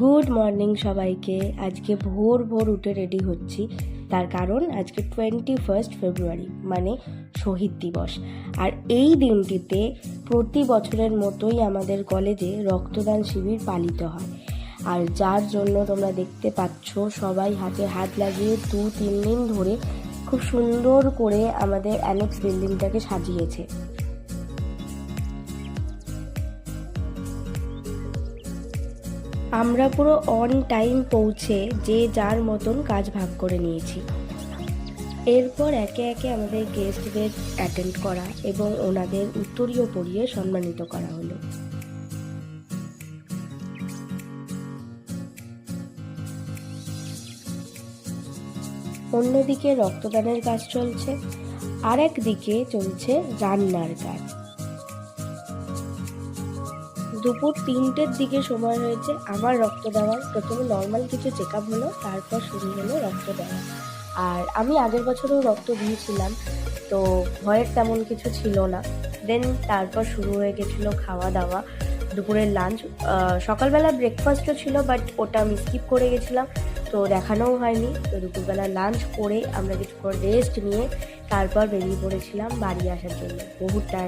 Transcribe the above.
Good morning সবাইকে। আজকে ভোর ভোর উঠে রেডি হচ্ছি। তার কারণ আজকে টোয়েন্টি ফার্স্ট ফেব্রুয়ারি মানে শহীদ দিবস। আর এই দিনটিতে প্রতি বছরের মতোই আমাদের কলেজে রক্তদান শিবির পালিত হয়। আর যার জন্য তোমরা দেখতে পাচ্ছ, সবাই হাতে হাত লাগিয়ে দু, তিন দিন ধরে খুব সুন্দর করে আমাদের অ্যানেক্স বিল্ডিংটাকে সাজিয়েছে। আমরা পুরো অন টাইম পৌঁছে যে যার মতন কাজ ভাগ করে নিয়েছি। এরপর একে একে আমাদের গেস্টদের অ্যাটেন্ড করা এবং ওনাদের উত্তরীয় পড়িয়ে সম্মানিত করা হলো। অন্যদিকে রক্তদানের কাজ চলছে আর একদিকে চলছে রান্নার কাজ। দুপুর তিনটের দিকে সময় হয়েছে আমার রক্ত দেওয়ার। প্রথমে নর্মাল কিছু চেক আপ হলো, তারপর শুরু হলো রক্ত দেওয়া। আর আমি আগের বছরেও রক্ত দিয়েছিলাম, তো ভয়ের তেমন কিছু ছিল না। দেন তারপর শুরু হয়ে গেছিল খাওয়া দাওয়া, দুপুরের লাঞ্চ সকালবেলা ব্রেকফাস্টও ছিল বাট ওটা আমি স্কিপ করে গেছিলাম, তো দেখানোও হয়নি। তো দুপুরবেলা লাঞ্চ করে আমরা কিছুক্ষণ রেস্ট নিয়ে তারপর বেরিয়ে পড়েছিলাম বাড়ি আসার জন্য। বহুত টাইম